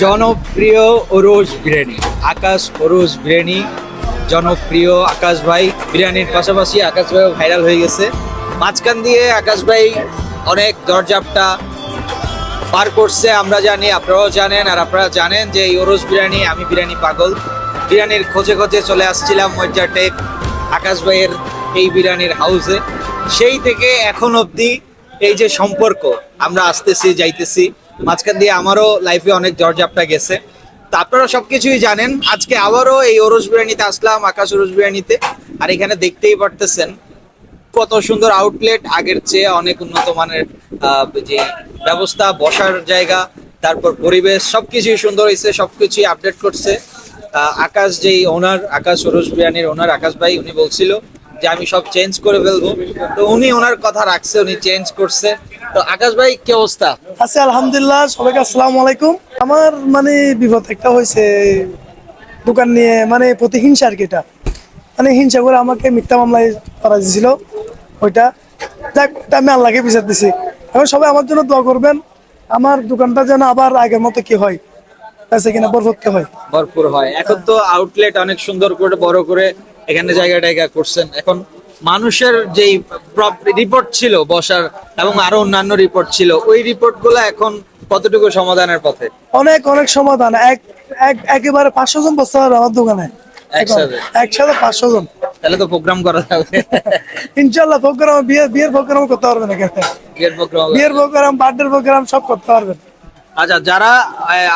জনপ্রিয় ওরোজ বিরিয়ানি, আকাশ ওরোজ বিরিয়ানি, জনপ্রিয় আকাশ ভাই বিরিয়ানির পাশাপাশি আকাশ ভাইও ভাইরাল হয়ে গেছে। মাঝখান দিয়ে আকাশ ভাই অনেক দরজাপটা পার করছে, আমরা জানি, আপনারাও জানেন, আর আপনারা জানেন যে এই ওরোজ বিরিয়ানি, আমি বিরিয়ানি পাগল। বিরিয়ানির খোঁজে খোঁজে চলে আসছিলাম মজ্জা টেক, আকাশ ভাইয়ের এই বিরিয়ানির হাউসে। সেই থেকে এখন অবধি এই যে সম্পর্ক, আমরা আসতেছি, যাইতেছি। মাঝখান দিয়ে আমারও লাইফে অনেক দরজাপটা গেছে। তা আপনারা সবকিছুই জানেন, আজকে আবারও এই ওরস বিরিয়ানিতে আসলাম, আকাশ ওরস বিরিয়ানিতে। আর এখানে দেখতেই পারতেছেন কত সুন্দর আউটলেট আগের চেয়ে অনেক উন্নত মানের যে ব্যবস্থা, বসার জায়গা, তারপর পরিবেশ, সবকিছুই সুন্দর হয়েছে সবকিছুই আপডেট করছে। আকাশ যেই ওনার আকাশ সরোজ বিরিয়ানির ওনার আকাশ ভাই, উনি বলছিল যে আমি সব চেঞ্জ করে ফেলব। তো উনি ওনার কথা রাখছে উনি চেঞ্জ করছে। তো আকাশ ভাই কি অবস্থা? আছি আলহামদুলিল্লাহ। সবাইকে আসসালামু আলাইকুম। আমার মানে বিপদ একটা হয়েছে দোকান নিয়ে মানে প্রতিহিংসা আর কি এটা। মানে হিংসা করে আমাকে মিথ্যা মামলায় করা দিয়েছিল ওইটা। যাক ওটা আমি আল্লাহকে বিচার দিছি। এখন সবাই আমার জন্য দোয়া করবেন। আমার দোকানটা যেন আবার আগের মতো কি হয় আছে কিনা হয়। ভরপুর হয়। এখন তো আউটলেট অনেক সুন্দর করে বড় করে এখানে জায়গা টায়গা করছেন। এখন মানুষের যেই রিপোর্ট ছিল বসার এবং আরও অন্যান্য রিপোর্ট ছিল ওই রিপোর্টগুলো এখন কতটুকু সমাধানের পথে? অনেক অনেক সমাধান। এক এক একেবারে পাঁচশো জন বসতে পারবে আমার দোকানে। একসাথে? একসাথে পাঁচশো জন। তাহলে তো প্রোগ্রাম করা যাবে। ইনশাল্লাহ প্রোগ্রাম বিয়ের বিয়ের প্রোগ্রাম করতে পারবেন এখানে। বিয়ের প্রোগ্রাম বিয়ের প্রোগ্রাম বার্থডে প্রোগ্রাম সব করতে পারবেন। আচ্ছা যারা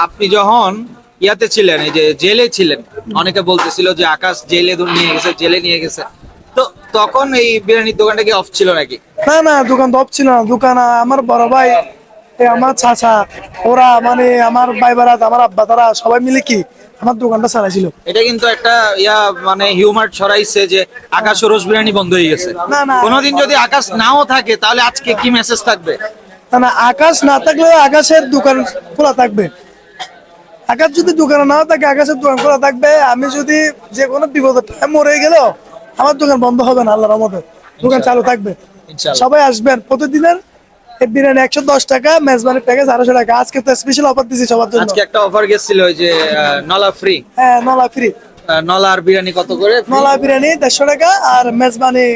আপনি যখন ইয়াতে ছিলেন এই যে জেলে ছিলেন। অনেকে বলতেছিল যে আকাশ জেলে নিয়ে গেছে জেলে নিয়ে গেছে। তো তখন এই বিরিয়ানির দোকানটা কি অফ ছিল নাকি? না না দোকান তো অফ ছিল না। দোকান আমার বড় ভাই আমার চাচা ওরা মানে আমার ভাই বারাত আমার আব্বা তারা সবাই মিলে কি আমার দোকানটা চালাইছিল। এটা কিন্তু একটা ইয়া মানে হিউমার ছড়াইছে যে আকাশ ও রোজ বিরিয়ানি বন্ধ হয়ে গেছে। না, না। কোনোদিন যদি আকাশ নাও থাকে তাহলে আজকে কি মেসেজ থাকবে? না না আকাশ না থাকলেও আকাশের দোকান খোলা থাকবে। আকাশ যদি দোকানে নাও থাকে আকাশের দোকান খোলা থাকবে আমি যদি যে কোনো বিপদের টাইম মরে গেল আমার দোকান বন্ধ হবে না আল্লাহর রহমতে। দোকান চালু থাকবে। সবাই আসবেন। প্রতিদিনের বিরিয়ানি একশো দশ টাকা প্যাকেজ আড়াইশো টাকা। আজকে তো স্পেশাল অফার দিছি সবার জন্য। আজকে একটা অফার গেছিল ওই যে নলা ফ্রি হ্যাঁ নলা ফ্রি নলা আর বিরিয়ানি কত করে? নলা বিরিয়ানি দেড়শো টাকা আর মেজবানি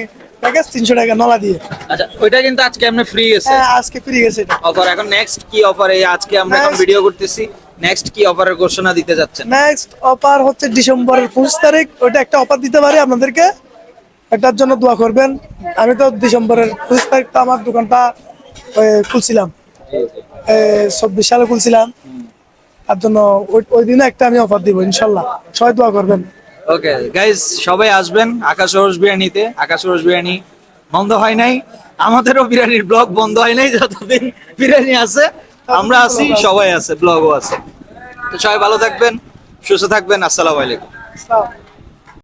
প্যাকেজ তিনশো টাকা নলা দিয়ে। আচ্ছা ওইটা কিন্তু আজকে ফ্রি গেছে। হ্যাঁ আজকে ফ্রি গেছে অফার এখন নেক্সট কি অফার এই আজকে আমরা এখন ভিডিও করতেছি। নেক্সট কি অফারের ঘোষণা দিতে যাচ্ছেন? নেক্সট অফার হচ্ছে ডিসেম্বরের পঁচিশ তারিখ। ওইটা একটা অফার দিতে পারি আপনাদেরকে? এটার জন্য দোয়া করবেন। আমি তো ডিসেম্বরের পঁচিশ তারিখ তো আমার দোকানটা খুলছিলাম। চব্বিশ সালে খুলছিলাম। তার জন্য ওই দিনে একটা আমি অফার দিব ইনশাল্লাহ। সবাই দোয়া করবেন। ওকে গাইজ সবাই আসবেন আকাশ রোজ বিরিয়ানিতে। আকাশ রোজ বিরিয়ানি বন্ধ হয় নাই। আমাদেরও বিরিয়ানির ব্লগ বন্ধ হয় নাই যতদিন বিরিয়ানি আছে। আমরা আছি সবাই আছে ব্লগও আছে। তো সবাই ভালো থাকবেন সুস্থ থাকবেন আসসালামু আলাইকুম।